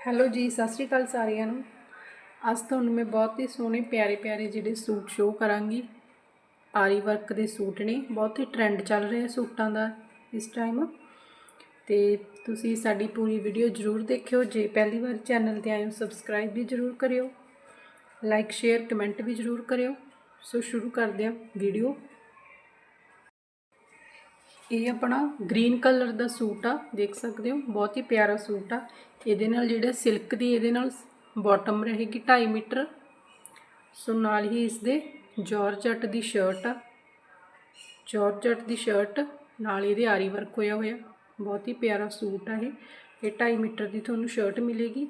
Hello ਜੀ, ਸਤਿ ਸ਼੍ਰੀ ਅਕਾਲ ਸਾਰਿਆਂ ਨੂੰ। ਅੱਜ ਤੁਹਾਨੂੰ ਮੈਂ ਬਹੁਤ ਹੀ ਸੋਹਣੇ, ਪਿਆਰੇ ਪਿਆਰੇ ਜਿਹੜੇ ਸੂਟ ਸ਼ੋਅ ਕਰਾਂਗੀ। ਆਰੀ ਵਰਕ ਦੇ ਸੂਟ ਨੇ, ਬਹੁਤ ਹੀ ਟ੍ਰੈਂਡ ਚੱਲ ਰਿਹਾ ਸੂਟਾਂ ਦਾ ਇਸ ਟਾਈਮ ਤੇ ਤੁਸੀਂ ਸਾਡੀ ਪੂਰੀ ਵੀਡੀਓ ਜ਼ਰੂਰ ਦੇਖਿਓ। ਜੇ ਪਹਿਲੀ ਵਾਰ ਚੈਨਲ ਤੇ ਆਏ ਹੋ ਸਬਸਕ੍ਰਾਈਬ ਵੀ ਜ਼ਰੂਰ ਕਰਿਓ। ਲਾਈਕ ਸ਼ੇਅਰ ਕਮੈਂਟ ਵੀ ਜ਼ਰੂਰ ਕਰਿਓ। ਸੋ ਸ਼ੁਰੂ ਕਰਦੇ ਹਾਂ ਵੀਡੀਓ ਇਹ ਆਪਣਾ ਗ੍ਰੀਨ ਕਲਰ ਦਾ ਸੂਟ ਆ, ਦੇਖ ਸਕਦੇ ਹੋ, ਬਹੁਤ ਹੀ ਪਿਆਰਾ ਸੂਟ ਆ। ਇਹਦੇ ਨਾਲ ਜਿਹੜਾ ਸਿਲਕ ਦੀ ਇਹਦੇ ਨਾਲ ਬਾਟਮ ਰਹੇਗੀ 2.5 ਮੀਟਰ। ਸੋ ਨਾਲ ਹੀ ਇਸ ਦੇ ਜਾਰਜਟ ਦੀ ਸ਼ਰਟ ਆ। ਜਾਰਜਟ ਦੀ ਸ਼ਰਟ ਨਾਲ ਇਹਦੇ ਆਰੀ ਵਰਕ ਹੋਇਆ ਹੋਇਆ। ਬਹੁਤ ਹੀ ਪਿਆਰਾ ਸੂਟ ਆ ਇਹ। ਇਹ 2.5 ਮੀਟਰ ਦੀ ਤੁਹਾਨੂੰ ਸ਼ਰਟ ਮਿਲੇਗੀ।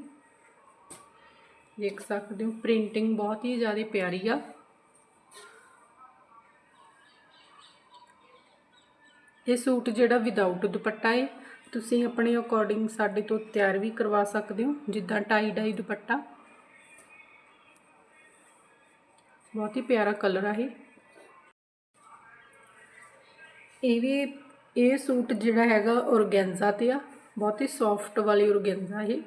ਦੇਖ ਸਕਦੇ ਹੋ ਪ੍ਰਿੰਟਿੰਗ ਬਹੁਤ ਹੀ ਜ਼ਿਆਦਾ ਪਿਆਰੀ ਆ। ਇਹ ਸੂਟ ਜਿਹੜਾ ਵਿਦਆਊਟ ਦੁਪੱਟਾ ਹੈ ਤੁਸੀਂ ਆਪਣੇ ਅਕੋਰਡਿੰਗ ਸਾਡੇ ਤੋਂ ਤਿਆਰ ਵੀ ਕਰਵਾ ਸਕਦੇ ਹੋ, ਜਿੱਦਾਂ ਟਾਈ ਡਾਈ ਦੁਪੱਟਾ। ਬਹੁਤ ਹੀ ਪਿਆਰਾ ਕਲਰ ਆ ਇਹ। ਇਹ ਵੀ, ਇਹ ਸੂਟ ਜਿਹੜਾ ਹੈਗਾ ਔਰਗੈਂਜ਼ਾ ਤੇ ਆ, ਬਹੁਤ ਹੀ ਸੌਫਟ ਵਾਲੀ ਔਰਗੈਂਜ਼ਾ ਇਹ।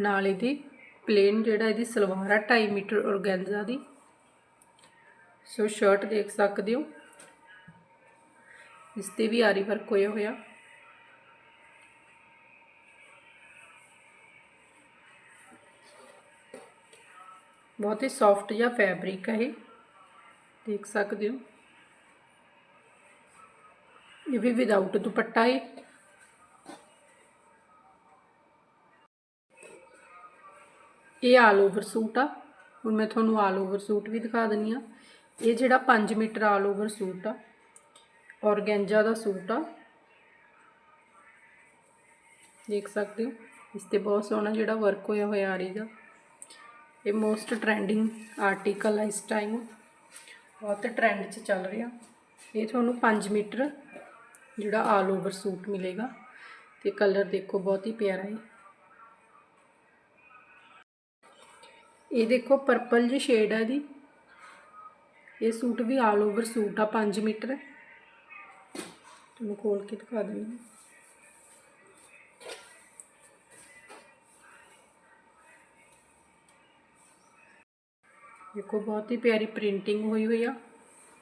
ਨਾਲ ਇਹਦੀ ਪਲੇਨ ਜਿਹੜਾ ਇਹਦੀ ਸਲਵਾਰ ਆ 2.5 ਮੀਟਰ ਔਰਗੈਂਜ਼ਾ ਦੀ। ਸੋ ਸ਼ਰਟ ਦੇਖ ਸਕਦੇ ਹੋ। ਇਸ ਤੇ ਵੀ ਆਰੀ ਵਰਕ ਹੋਇਆ ਹੋਇਆ। ਬਹੁਤ ਹੀ ਸੌਫਟ ਜਿਹਾ ਫੈਬਰਿਕ ਹੈ ਇਹ। ਦੇਖ ਸਕਦੇ ਹੋ। ਇਹ ਵੀ ਵਿਦਆਊਟ ਦੁਪੱਟਾ ਹੈ। ਇਹ ਆਲ ਓਵਰ ਸੂਟ ਆ। ਹੁਣ ਮੈਂ ਤੁਹਾਨੂੰ ਆਲ ਓਵਰ ਸੂਟ ਵੀ ਦਿਖਾ ਦਿੰਨੀ ਆ ਇਹ ਜਿਹੜਾ 5 ਮੀਟਰ ਆਲ ਓਵਰ ਸੂਟ ਆ। ਔਰਗੈਂਜਾ ਦਾ ਸੂਟ ਆ। ਦੇਖ ਸਕਦੇ ਹੋ, ਇਸ ਤੇ ਬਹੁਤ ਸੋਹਣਾ ਜਿਹੜਾ ਵਰਕ ਹੋਇਆ ਹੋਇਆ ਆ ਰਹੀ ਦਾ ਇਹ ਮੋਸਟ ਟ੍ਰੈਂਡਿੰਗ ਆਰਟੀਕਲ ਹੈ ਇਸ ਟਾਈਮ ਬਹੁਤ ਟ੍ਰੈਂਡ 'ਚ ਚੱਲ ਰਿਹਾ। ਇਹ ਤੁਹਾਨੂੰ 5 ਮੀਟਰ ਜਿਹੜਾ ਆਲ ਓਵਰ ਸੂਟ ਮਿਲੇਗਾ। ਤੇ ਕਲਰ ਦੇਖੋ, ਬਹੁਤ ਹੀ ਪਿਆਰਾ ਹੈ। ਇਹ ਦੇਖੋ ਪਰਪਲ ਜੀ ਸ਼ੇਡ ਹੈ ਦੀ ਇਹ ਸੂਟ ਵੀ ਆਲ ਓਵਰ ਸੂਟ ਆ 5 ਮੀਟਰ। ਤੁਹਾਨੂੰ ਖੋਲ ਕੇ ਦਿਖਾ ਦਿੰਦੀ ਦੇਖੋ, ਬਹੁਤ ਹੀ ਪਿਆਰੀ ਪ੍ਰਿੰਟਿੰਗ ਹੋਈ ਹੋਈ ਆ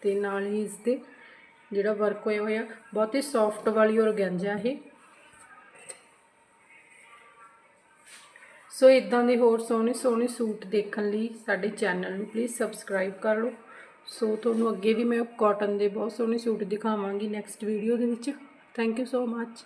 ਤੇ ਨਾਲ ਹੀ ਇਸ ਦੇ ਜਿਹੜਾ ਵਰਕ ਹੋਇਆ ਹੋਇਆ, ਬਹੁਤ ਹੀ ਸੌਫਟ ਵਾਲੀ ਔਰਗੈਂਜਾ ਇਹ। ਸੋ ਇਦਾਂ ਦੇ ਹੋਰ ਸੋਹਣੇ ਸੋਹਣੇ ਸੂਟ ਦੇਖਣ ਲਈ ਸਾਡੇ ਚੈਨਲ ਨੂੰ ਪਲੀਜ਼ ਸਬਸਕ੍ਰਾਈਬ ਕਰ ਲਓ। ਸੋ ਤੁਹਾਨੂੰ ਅੱਗੇ ਵੀ ਮੈਂ ਕਾਟਨ ਦੇ ਬਹੁਤ ਸੋਹਣੇ ਸੂਟ ਦਿਖਾਵਾਂਗੀ ਨੈਕਸਟ ਵੀਡੀਓ ਦੇ ਵਿੱਚ। Thank you so much